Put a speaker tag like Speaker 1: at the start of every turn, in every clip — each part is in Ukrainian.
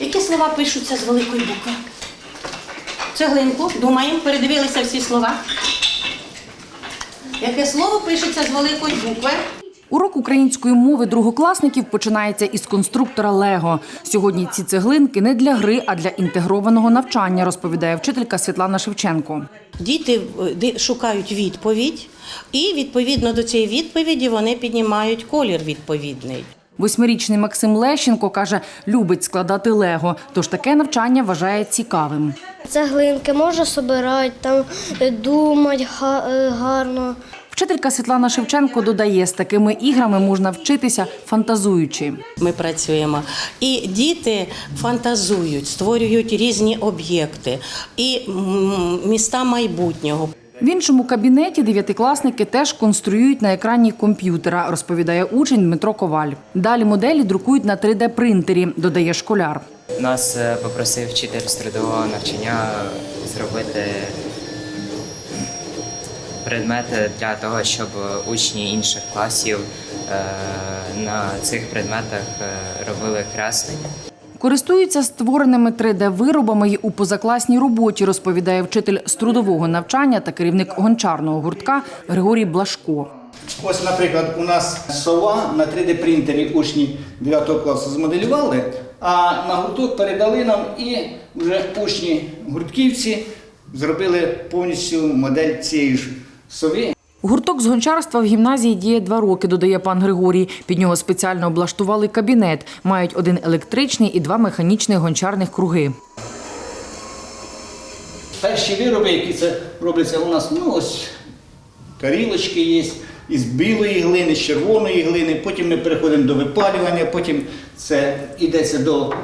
Speaker 1: Які слова пишуться з великої букви? Цеглинку, думаємо, передивилися всі слова. Яке слово пишеться з великої букви?
Speaker 2: Урок української мови другокласників починається із конструктора Лего. Сьогодні ці цеглинки не для гри, а для інтегрованого навчання, розповідає вчителька Світлана Шевченко.
Speaker 1: Діти е, шукають відповідь, і відповідно до цієї відповіді вони піднімають колір відповідний.
Speaker 2: Восьмирічний Максим Лещенко каже, любить складати Лего, тож таке навчання вважає цікавим.
Speaker 3: Цеглинки можна собирати, там е, думати е, гарно.
Speaker 2: Вчителька Світлана Шевченко додає, з такими іграми можна вчитися фантазуючи.
Speaker 1: Ми працюємо. І діти фантазують, створюють різні об'єкти і міста майбутнього.
Speaker 2: В іншому кабінеті дев'ятикласники теж конструюють на екрані комп'ютера, розповідає учень Дмитро Коваль. Далі моделі друкують на 3D-принтері, додає школяр.
Speaker 4: Нас е, попросив вчитель з трудового навчання зробити предмети для того, щоб учні інших класів е, на цих предметах е, робили креслення.
Speaker 2: Користуються створеними 3D-виробами й у позакласній роботі, розповідає вчитель з трудового навчання та керівник гончарного гуртка Григорій Блашко.
Speaker 5: Ось, наприклад, у нас сова на 3D-принтері учні 9 класу змоделювали, а на гурток передали нам і вже учні гуртківці зробили повністю модель цієї ж сови.
Speaker 2: Гурток з гончарства в гімназії діє два роки, додає пан Григорій. Під нього спеціально облаштували кабінет. Мають один електричний і два механічних гончарних круги.
Speaker 5: Перші вироби, які це робляться у нас, ну ось тарілочки є із білої глини, з червоної глини, потім ми переходимо до випалювання, потім це йдеться до е,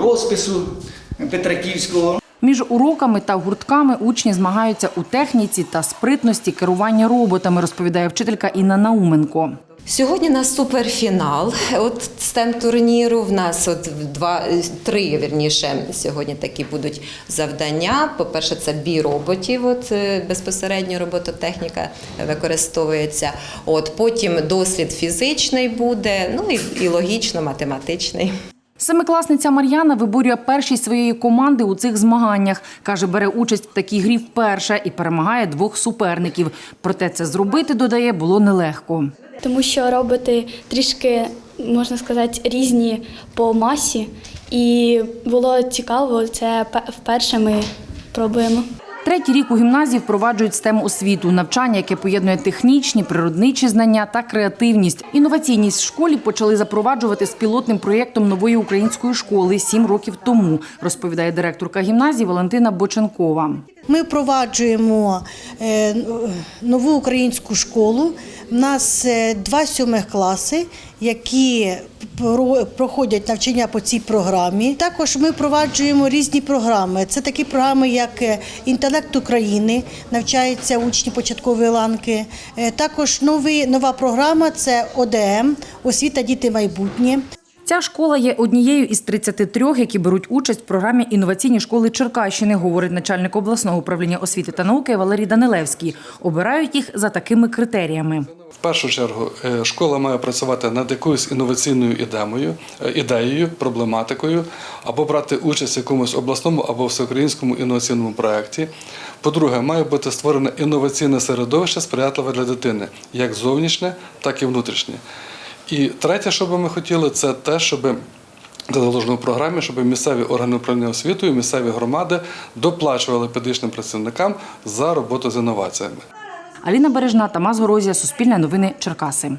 Speaker 5: розпису Петраківського.
Speaker 2: Між уроками та гуртками учні змагаються у техніці та спритності керування роботами, розповідає вчителька Інна Науменко.
Speaker 6: Сьогодні у нас суперфінал. От стем турніру. В нас от два три вірніше сьогодні такі будуть завдання. По-перше, це бій роботів. От е, безпосередньо робототехніка використовується. От потім дослід фізичний буде. Ну і, і логічно математичний.
Speaker 2: Семикласниця Мар'яна виборює першість своєї команди у цих змаганнях. Каже, бере участь в такій грі вперше і перемагає двох суперників. Проте це зробити, додає, було нелегко.
Speaker 7: тому що роботи трішки, можна сказати, різні по масі. І було цікаво, це пе- вперше ми пробуємо.
Speaker 2: Третій рік у гімназії впроваджують STEM освіту, навчання, яке поєднує технічні, природничі знання та креативність. Інноваційність в школі почали запроваджувати з пілотним проєктом нової української школи сім років тому, розповідає директорка гімназії Валентина Боченкова.
Speaker 8: Ми впроваджуємо е, нову українську школу. У нас е, два сьомих класи, які про- проходять навчання по цій програмі. Також ми впроваджуємо різні програми. Це такі програми, як е, інтелект України, навчаються учні початкової ланки. Також новий, нова програма це ОДМ освіта діти майбутнє.
Speaker 2: Ця школа є однією із 33, які беруть участь в програмі інноваційні школи Черкащини, говорить начальник обласного управління освіти та науки Валерій Данилевський. Обирають їх за такими критеріями.
Speaker 9: В першу чергу е, школа має працювати над якоюсь інноваційною ідеєю, е, ідеєю, проблематикою, або брати участь в якомусь обласному або всеукраїнському інноваційному проєкті. По-друге, має бути створене інноваційне середовище сприятливе для дитини, як зовнішнє, так і внутрішнє. І третє, що би ми хотіли, це те, щоб заложено програмі, щоб місцеві органи управління освітою, місцеві громади доплачували педагогічним працівникам за роботу з інноваціями.
Speaker 2: Аліна Бережна, Тамас Горозія, Суспільне новини, Черкаси.